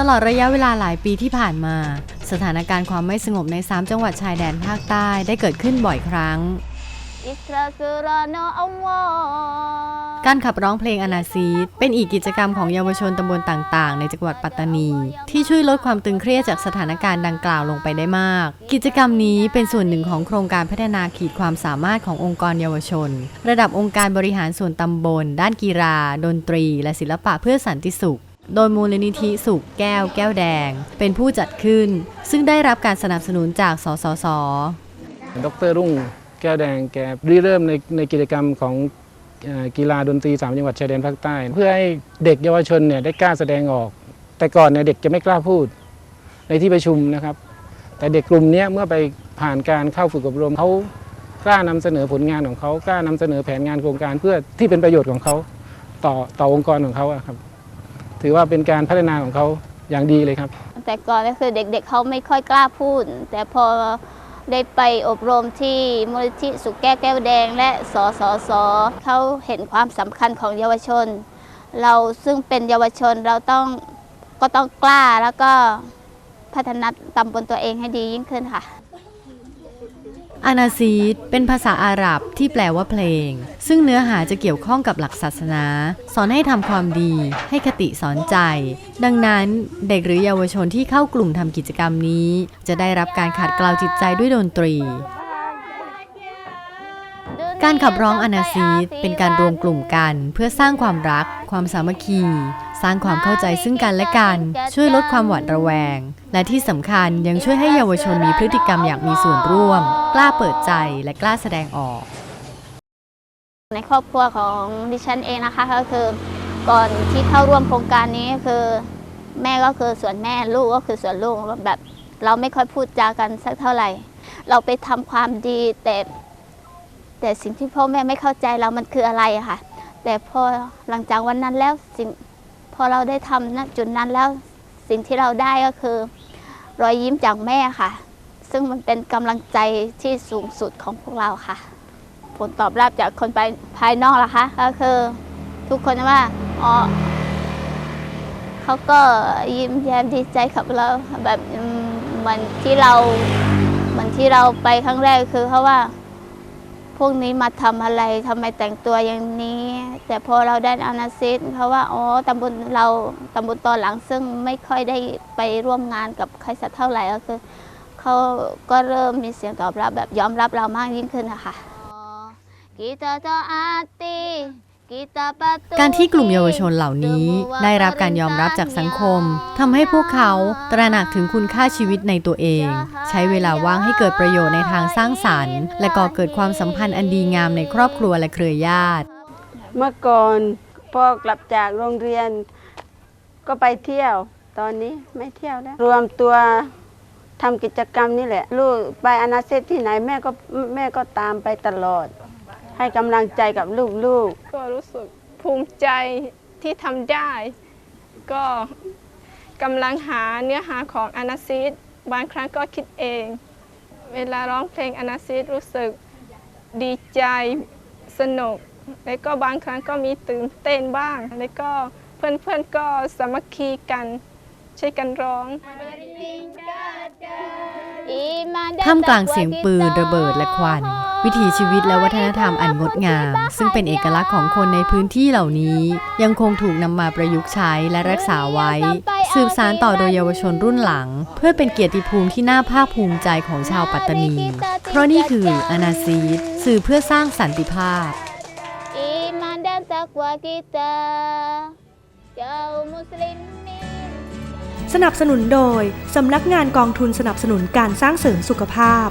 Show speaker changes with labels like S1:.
S1: ตลอดระยะเวลาหลายปีที่ผ่านมา สถานการณ์ความไม่สงบใน 3 จังหวัดชายแดนภาคใต้ได้เกิดขึ้นบ่อยครั้ง การขับร้องเพลงอนาซีดเป็นอีกกิจกรรมของเยาวชนตำบลต่าง ๆ ในจังหวัดปัตตานี ที่ช่วยลดความตึงเครียดจากสถานการณ์ดังกล่าวลงไปได้มาก กิจกรรมนี้เป็นส่วนหนึ่งของโครงการพัฒนาขีดความสามารถขององค์กรเยาวชน ระดับองค์การบริหารส่วนตำบล ด้านกีฬา ดนตรี และศิลปะเพื่อสันติสุข โดยมูลนิธิสุขแก้วแก้วแดง เป็นผู้จัดขึ้น ซึ่งได้รับการสนับสนุนจากสสส
S2: ดรรุ่งแก้วแดงแกริเริ่มในในกิจกรรมของอกีฬาดนตรีสามจังหวัดชายแดนภาคใต้ เพื่อให้เด็กเยาวชนเนี่ยได้กล้าแสดงออก แต่ก่อนเนี่ยเด็กจะไม่กล้าพูดในที่ประชุมนะครับ แต่เด็กกลุ่มนี้เมื่อไปผ่านการเข้าฝึกอบรมเขากล้านำเสนอผลงานของเขากล้านำเสนอแผนงานโครงการเพื่อที่เป็นประโยชน์ของเขาต่อต่อองค์กรของเขาครับ ถือว่าเป็นการพัฒนาของเขาอย่างดีเลยครับ
S3: แต่ก่อนก็คือเด็กๆเขาไม่ค่อยกล้าพูด แต่พอได้ไปอบรมที่มูลนิธิสุขแก้วแก้วแดง และสสสเขาเห็นความสำคัญของเยาวชน เราซึ่งเป็นเยาวชนเราต้องก็ต้องกล้าแล้วก็พัฒนาตำบลตัวเองให้ดียิ่งขึ้นค่ะ
S1: อานาซีดเป็นภาษาอาหรับที่แปลว่าเพลง ซึ่งเนื้อหาจะเกี่ยวข้องกับหลักศาสนา สอนให้ทำความดี ให้คติสอนใจ ดังนั้นเด็กหรือเยาวชนที่เข้ากลุ่มทำกิจกรรมนี้ จะได้รับการขัดเกลาจิตใจด้วยดนตรี การขับร้องอานาซีดเป็นการรวมกลุ่มกัน เพื่อสร้างความรัก ความสามัคคี สร้างความเข้าใจซึ่งกันและกัน ช่วยลดความหวาดระแวง และที่สำคัญยังช่วยให้เยาวชนมีพฤติกรรมอยากมีส่วนร่วม กล้าเปิดใจและกล้าแสดงออก
S3: ในครอบครัวของดิฉันเองนะคะก็คือก่อนที่เข้าร่วมโครงการนี้คือ แม่ก็คือส่วนแม่ลูกก็คือส่วนลูกแบบเราไม่ค่อยพูดจากันสักเท่าไหร่ เราไปทำความดีแต่แต่สิ่งที่พ่อแม่ไม่เข้าใจเรามันคืออะไรอะค่ะ แต่พอหลังจากวันนั้นแล้วสิ่ง พอเราได้ทำณจุดนั้นแล้วสิ่งที่เราได้ก็คือ รอยยิ้มจากแม่ค่ะ ซึ่งมันเป็นกำลังใจที่สูงสุดของพวกเราค่ะ ผลตอบรับจากคนภายภายนอกล่ะคะ ก็คือทุกคนว่าอ๋อเขาก็ยิ้มแย้มดีใจกับเราแบบเหมือนที่เราเหมือนที่เราไปครั้งแรกคือเขาว่า พวกนี้มาทำอะไรทำไมแต่งตัวอย่างนี้ แต่พอเราได้อานาซิสเพราะว่าอ๋อตำบลเราตำบลตอนหลังซึ่งไม่ค่อยได้ไปร่วมงานกับใครสักเท่าไหร่ก็คือเขาก็เริ่มมีเสียงตอบรับแบบยอมรับเรามากยิ่งขึ้นนะคะการ
S1: การที่กลุ่มเยาวชนเหล่านี้ได้รับการยอมรับจากสังคมทำให้พวกเขาตระหนักถึงคุณค่าชีวิตในตัวเอง ใช้เวลาว่างให้เกิดประโยชน์ในทางสร้างสรรค์ และก่อเกิดความสัมพันธ์อันดีงามในครอบครัวและเครือญาติ
S4: เมื่อก่อนพ่อกลับจากโรงเรียนก็ไปเที่ยว ตอนนี้ไม่เที่ยวแล้วรวมตัวทำกิจกรรมนี่แหละ ลูกไปอนาเซตที่ไหนแม่ก็แม่ก็ตามไปตลอด ให้กำลังใจกับลูกๆ
S5: ก็รู้สึกภูมิใจที่ทำได้ ก็กำลังหาเนื้อหาของอนาซิสบางครั้งก็คิดเอง เวลาร้องเพลงอนาซิสรู้สึกดีใจสนุก แล้วก็บางครั้งก็มีตื่นเต้นบ้าง แล้วก็เพื่อนๆก็สามัคคีกันช่วยกันร้อง
S1: ท่ามกลางเสียงปืนระเบิดและควัน วิถีชีวิตและวัฒนธรรมอันงดงาม ซึ่งเป็นเอกลักษณ์ของคนในพื้นที่เหล่านี้ ยังคงถูกนำมาประยุกต์ใช้และรักษาไว้ สืบสานต่อโดยเยาวชนรุ่นหลัง เพื่อเป็นเกียรติภูมิที่น่าภาคภูมิใจของชาวปัตตานี เพราะนี่คืออนาซีดสื่อเพื่อสร้างสันติภาพ
S3: Iman dan takwa kita kaum muslimin
S6: สนับสนุนโดย สำนักงานกองทุนสนับสนุนการสร้างเสริมสุขภาพ